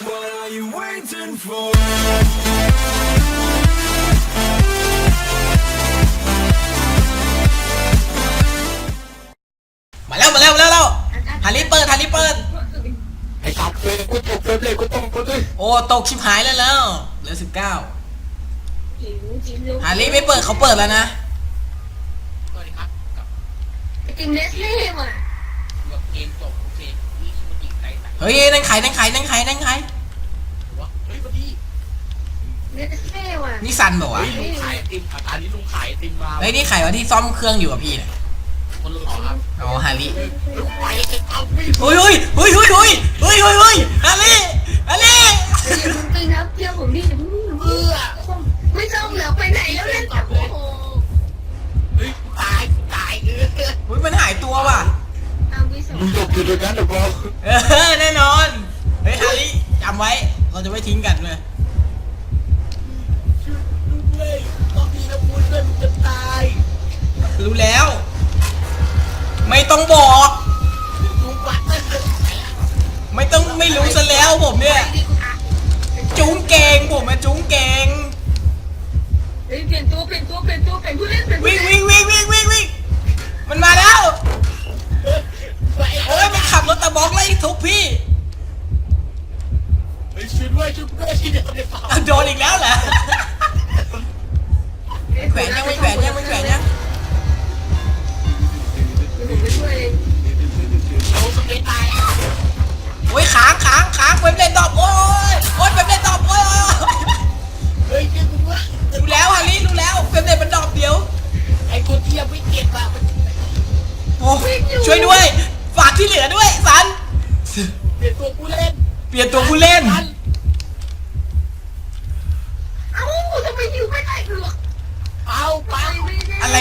What are you waiting for? มาแล้วมาแล้วมาแล้วแล้วฮาริเปิดฮาริเปิดไอ้สัตว์เลยกูตกเฟรมเลยกูตกกูเลยโอ้ตกชิบหายแล้วแล้วเหลือสิบเก้าจิ๋วจิ๋วเร็วฮาริไม่เปิดเขาเปิดแล้วนะสวัสดีครับกับจิ๋วเนสเล่ว่ะกับเกมจบ เฮ้ยนั่งไข่นั่งไข่นั่งไข่นั่งไข่หัวเฮ้ยพอดีเนสเล่ว่ะนี่ซันบอกเฮ้ว่ายลุงขายไอติมอาการนี้ลุงขายไอติมมาเฮ้ยนี่ไข่วะที่ซ่อมเครื่องอยู่กับพี่เนี่ยคนหล่อครับอ๋อฮาริลุงไปจะเอาไม่เฮ้ยเฮ้ยเฮ้ยเฮ้ยเฮ้ยเฮ้ยเฮ้ยเฮ้ยฮาริฮาริเดี๋ยวคุณตึงครับเที่ยวผมดิเพื่อไม่ต้องเหลือไปไหนแล้วเล่นกับโอ้โหเฮ้ยตายตายเออเฮ้ยมันหายตัวว่ะเอาวิสมึง จบอยู่ตรงนั้นหรือเปล่าเออแน่นอน เฮ้ยฮาริจำไว้ เราจะไม่ทิ้งกันเลยลุงเว้ยต้องมีนะพูดด้วยมึงจะตาย รู้แล้ว ไม่ต้องบอก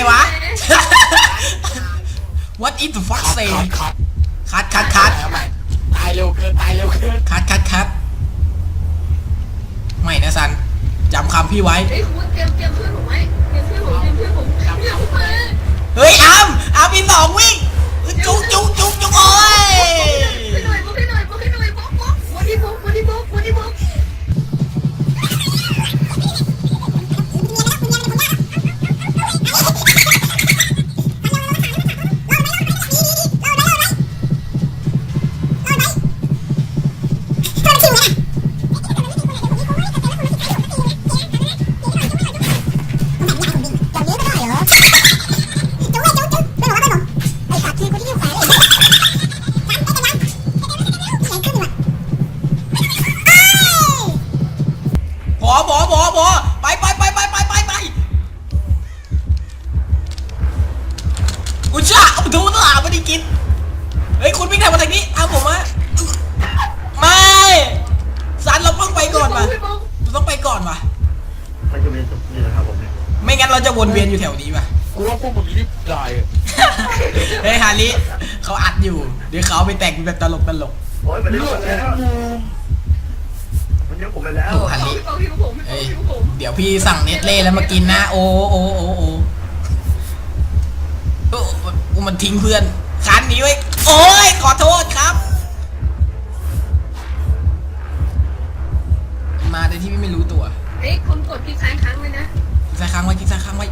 วะ What is the fuck say คัดคัดคัดคัดเอาใหม่ตายเร็วเกินตายเร็วเกินคัดคัดคัดไม่นะซันจำคำพี่ไว้ เฮ้ยคุณเตรียมเตรียมเพื่อนผมไว้เตรียมเพื่อนผมเตรียมเพื่อนผมเดี๋ยวผมมาเฮ้ยอามอามมีสองวิ่งจุกจุกจุกจุกโอ้ย ไปหน่อยบอกให้หน่อยบอกให้หน่อย วนเวียนอยู่แถวนี้ว่ะกูว่าพวกมึงรีบตายอะเฮ้ยฮาริเขาอัดอยู่ เดี๋ยวเขาเอาไปแต่งเป็นแบบตลกตลกโอ้ยมันได้หมดแล้วมันเยอะผมไปแล้วโอ้ฮันพี่ริบอกพี่บอกผมพี่บอเฮ้กยพี่บอกผมเดี๋ยวพี่สั่งเนสเล่แล้วมากินนะ โอ้โอ้โอ้โอ้โอ้โอ้มันทิ้งเพื่อนคันหนี้ไว้ยโอ้ยขอโทษครับ มาโดยที่พี่ไม่รู้ตัวเฮ้ยคนกดคลิกซ้ายค้างไว้นะกิน ซาค้างไว้กินซาค้างไว้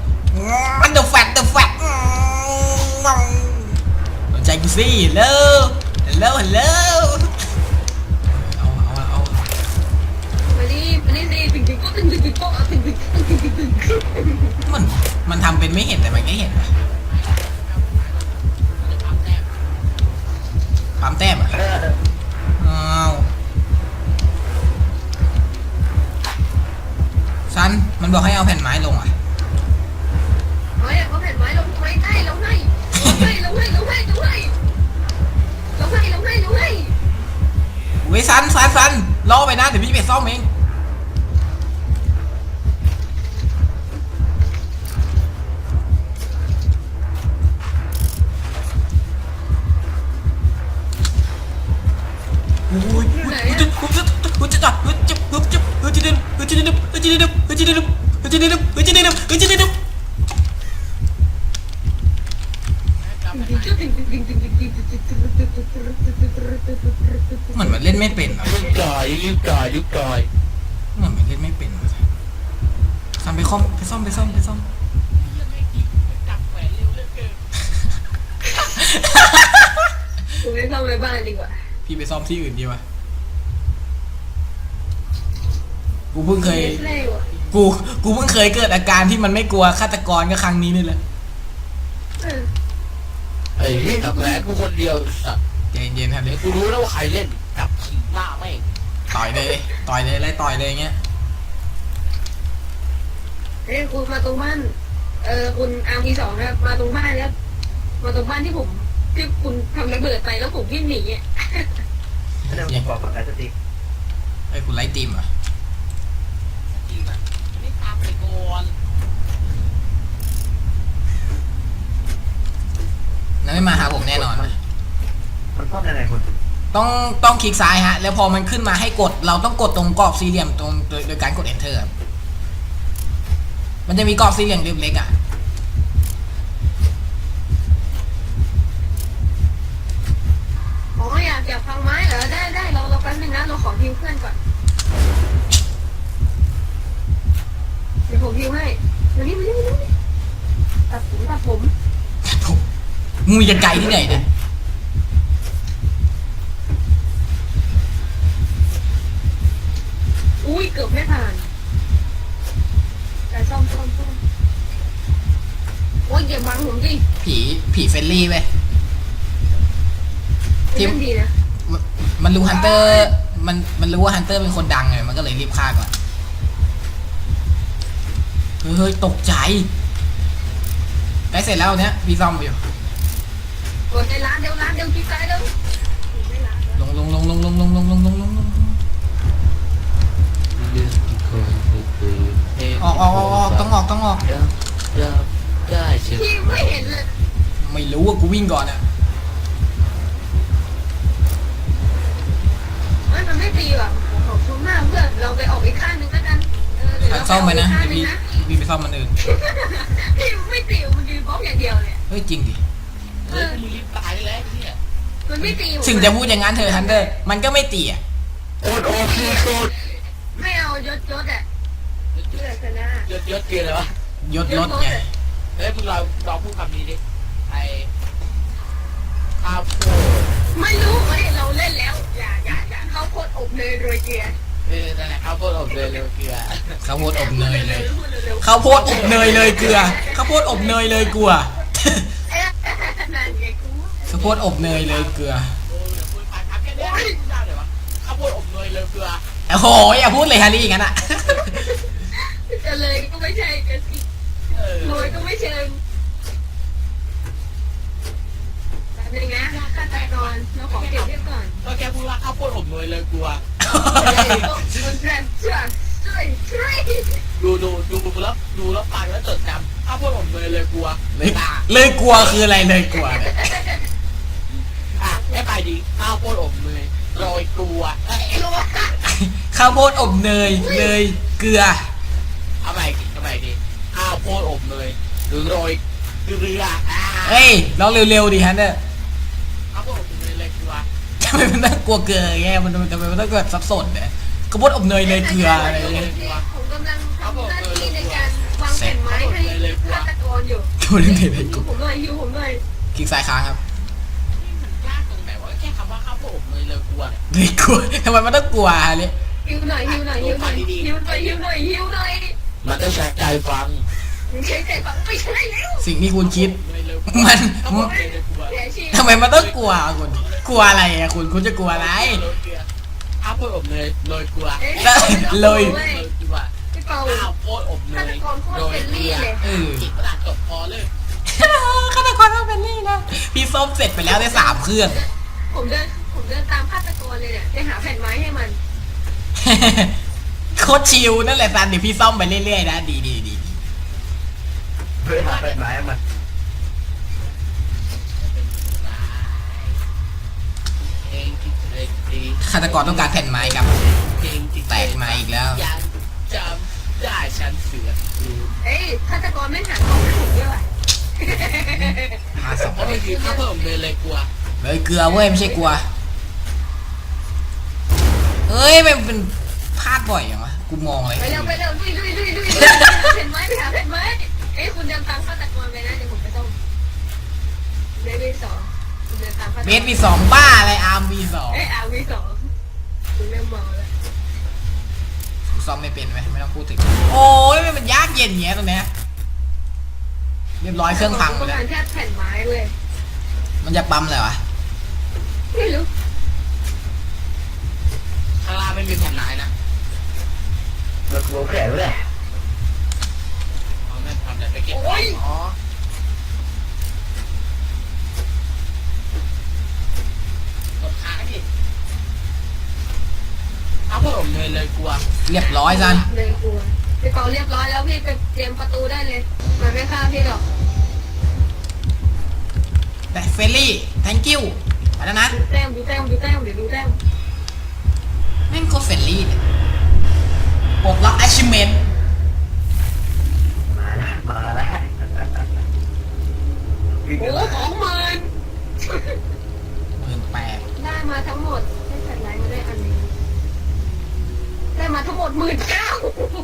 มันเดอะแฟตเดอะแฟตสนใจกูสิฮัลโหลฮัลโหลฮัลโหลเอาเอาเอามาดิมาดิสิตึงตึงก็ตึงตึงตึงก็ตึงตึงตึงตึงตึงตึงมันมันทำเป็นไม่เห็นแต่มันก็เห็นปะจะทำแต้มปั๊มแต้มอะ บอกให้เอาแผ่นไม้ลงอะเฮ้ยเขาแผ่นไว้ลงไว้ให้ลงให้ลงให้ลงให้ลงให้ลงให้ลงให้ลงให้ลงให้เว้ยซันซันซันรอไปนะเดี๋ยวพี่ไปซ่อมเอง เหมือนมันเล่นไม่เป็นอะมึงจ่ายยุบก่อยยุบก่อยเหมือนเล่นไม่เป็นว่ะซันไปซ่อมไปซ่อมไปซ่อมไปซ่อมจับแขวนเร็วเหลือเกินคุณไม่เข้าไปบ้านดีกว่า พี่ไปซ่อมที่อื่นดีวะกูเพิ่งเคยเร็วอะกู กูเพิ่งเคยเกิดอาการที่มันไม่กลัวฆาตกรก็ครั้งนี้นี่แหละ เออ ไอ้นี่จับแขวนกูคนเดียวสัตว์ ใจเย็นๆครับเดี๋ยวกูรู้แล้วว่าใครเล่นจับขี่หน้าแม่งต่อยเลยต่อยเลยไล่ต่อยเลยอย่างเงี้ยเฮ้ยคุณมาตรงบ้านเออคุณอาร์มีสองครับ มาตรงบ้านแล้ว มาตรงบ้านที่ผมที่คุณทำระเบิดไปแล้วผมวิ่งหนีอะแสดงว่าผมบอกกับไอ้สติ๊กไอ้ยคุณไล่ตีมเหรอะจริงอะนี่ตามไปก่อนนั่นไม่มาหาผมแน่นอนนะ มันซ่อมยังไงคุณต้องต้องคลิกซ้ายฮะ แล้วพอมันขึ้นมาให้กด เราต้องกดตรงกรอบสี่เหลี่ยมตรงโดยโดยการกด enter ครับมันจะมีกรอบสี่เหลี่ยมเล็กๆอะอ๋ออยากอยากฟังไม้เหรอได้ได้เราเราแป๊บนึงนะเราขอพิวเพื่อนก่อน เดี๋ยวผมพิวให้มานี่มานี่มานี่ตัดผมตัดผม งูจะไกลที่ไหนเนี่ย อุ้ยเกือบไม่ผ่านแต่ซ่อมซ่อมซ่อมโอ้ยอย่าบังผมดิ ผี ผีเฟรนลี่เว้ยทีมเล่นดีนะมันมันรู้ฮันเตอร์ มันมันรู้ว่าฮันเตอร์เป็นคนดังไงมันก็เลยรีบฆ่าก่อน เฮ้ยเฮ้ยตกใจใกล้เสร็จแล้วเนี้ยพี่ซ่อมอยู่กดในร้านเดี๋ยวร้านเดี๋ยวคลิกซ้ายเดี๋ยวไม่ร้านแล้วลงลงลงลงลงลงลงลงลงลงลงออกออกออกออกต้องออกต้องออกได้เชียวพี่ไม่เห็นเลย ไม่รู้ว่ากูวิ่งก่อนอะเฮ้ยมันไม่ตีว่ะขอบคุณมากเพื่อนเราไปออกอีกข้างหนึงแล้วกันเออเดี๋ยวขัเราดซ่อมไปนะข้างเดี๋ยวหนึพี่งนะพี่ไปซ่อมมันอื่นพี่ไม่ตีมันยืนบล็อกอย่างเดียวเลยเฮ้ยจริงดิเอเฮ้ยอมึงรีบตายแล้วเนี่ยมันไม่ตีผมถึงจะพูดอย่างนั้นเธอะฮันเตอร์มันก็ไม่ตีอะโคตรโอเคโคตรไม่เอายศยศอะเลือกชนะยศยศเกินเลยวะยศรถไงเฮ้ยมึงเราลองพูดคำนี้ดิไอ้ ข้าวโพดไม่รู้เฮ้ยเราเล่นแล้ว อย่าอย่าอย่าเข้าโคตรอบเนยโรยเกลือเออนั่นแหละข้าวโพดอบเนยเร็วเกลือข้าวโพดอบเนยเลยพูดร็วๆข้าวโพดอบเนยเลยเกลือข้าวโพดอบเนยเลยกลัวเอ๊ะนั่นไงกูข้าวโพดอบเนยเลยเกลือโอ้ยเดี๋ยวพูดไปครับแค่เนี้ยไม่ได้เลยวะข้าวโพดอบเนยเร็วเกลือโอ้โหอย่าพูดเลยฮารี่อย่างนั้นอะจะเลยก็ไม่ใช่จะสิเออโรยก็ไม่เชิงแบบนึงนะฆาตกรเราขอเก็บเรียบ ก่อนก็แค่พูดว่าข้าวโพดอบเนยเร็วเกลือมันแรงช่วยช่วยช่วยดูดูดูแล้วดูแล้วฟังแล้วจดจำข้าวโพดอบเนยเร็วเกลือเลยเลยกลัวคืออะไรเลยกลัวเนี่ยอะแค่ไปดีข้าวโพดอบเนยโรยเกลือเอ้ยรู้ว่าข้าวโพดอบเนยเลยเกลือ เอาใหม่ดิเอาใหม่ดิข้าวโพดอบเนยหรือโรยเกลืออ่าเฮ้ยลองเร็วๆดิฮันเตอร์ข้าวโพดอบ ไมมันต้องกลัวเกลือไงมันทำไมมันต้องเกิดสับสนเนี่ยข้าวโพดอบเนยเลยเกลืออะไรอย่างเงี้ยผมกำลังทำหน้าที่ในการวางแผ่นไม้ให้ฆาตกรอยู่กูเล่นเทเลยฮิกูวผมหน่อยฮิวผมหน่อยคลิกซ้ายค้างครับนี่มันยากตรงไหนวะแค่คำว่าข้าวโพดอบเนยเร็วเกลือเนี่ยเลยกลัวทำไมมันต้องกลัวฮะเนี่ยฮิวหน่อยฮิวหน่อยฮิวหน่อยฮิวหน่อยฮิวหน่อยฮิวหน่อยมันต้องใช้ใจฟังมึงใช้ใจฟังไม่ใช่แล้วสิ่งที่คุณคิดเนยเร็วเกลือมันข้าวโพดอบเนยเร็วเกลือเสียชีทำไมมันต้องกลัวคุณ กลัวอะไรอะคุณคุณจะกลัวอะไรข้าวโพดอบเนยโรยเกลือเลย โรยเกลือพี่เปาข้าวโพดอบเนฆายตกรโคตรโรเฟยรนเกลืลี่อเลยเออจิตประหลาดจบพอเลยฆาตกรต้องเป็นนี่นะพี่ส้มเสร็จไปแล้วได้สามเครื่อง ผมเดินผมเดินตามฆาตกรเลยเนี่ยไปหาแผ่นไม้ให้มันโคตรชิลนั่นแหละซันเดี๋ยวพี่ซ่อมไปเรื่อยๆนะดีดีดีดี เพื่อหาเป็นไม้มา ฆาตกรต้องการแผ่นไม้ครับเพลงที่แตกมาอีกแล้ว ยังจำได้ฉันเสือกลืมเอ้ยฆาตกรไม่หันกล้องให้ผมด้วยว่ะห้าสองเพราะไม่คือข้าวโพดอบเนยเลยกลัวเลยเกลือเว้ยไม่ใช่กลัวเออ้ยมันเป็นพลาดบ่อยอย่างวะกูมองอะไรไปเร็วไปเร็วดุยดุยดุยดุยเห็นไหมไปหาเห็นไหมเอ้ยคุณเดินตามฆาตกรไปนะเดี๋ยวผมไปต้องเบสวีสองคุณ เดินตามฆาตกรเบสมีสองบ้าอะไรอาร์มมีสองเอ้ยอาวีสองคุณเริ่มเมาแล้วกูซ่อมไม่เป็นไหมไม่ต้องพูดถึง โอ้ยมันยากเย็นอย่างเงี้ยตรงเนี้ยเรียบร้อยเครื่องพังปไประแล้วมาณแค่แผ่นไม้เว้ยมันจะปั๊มอะไรวะ ไม่รู้ข้างล่างไม่มีแผ่นไม้นะเรากลัวแขนเลยเอาแม่ทำอะไรไปเก็บอ๋อกดค้างดิ เอาพวกผมเลยเลยกลัว เรียบร้อยซันเลยกลัวพี่เปาเรียบร้อยแล้วพี่ไปเตรียมประตูได้เลย มันไม่ฆ่าพี่หรอกแต่เฟลลี่ thank you ไปแล้วนะดูแต้มดูแต้มดูแต้มเดี๋ยวดูแต้มแม่งโคตรเฟลลี่เลยปลดล็อก achievement มาแล้วมาแล้ววิ่งโอ้กันโหมาของมันหมื่นแปดได้มาทั้งหมดได้แผ่นไลน์มาได้อันนี้ ได้มาทั้งหมดหมื่นเก้า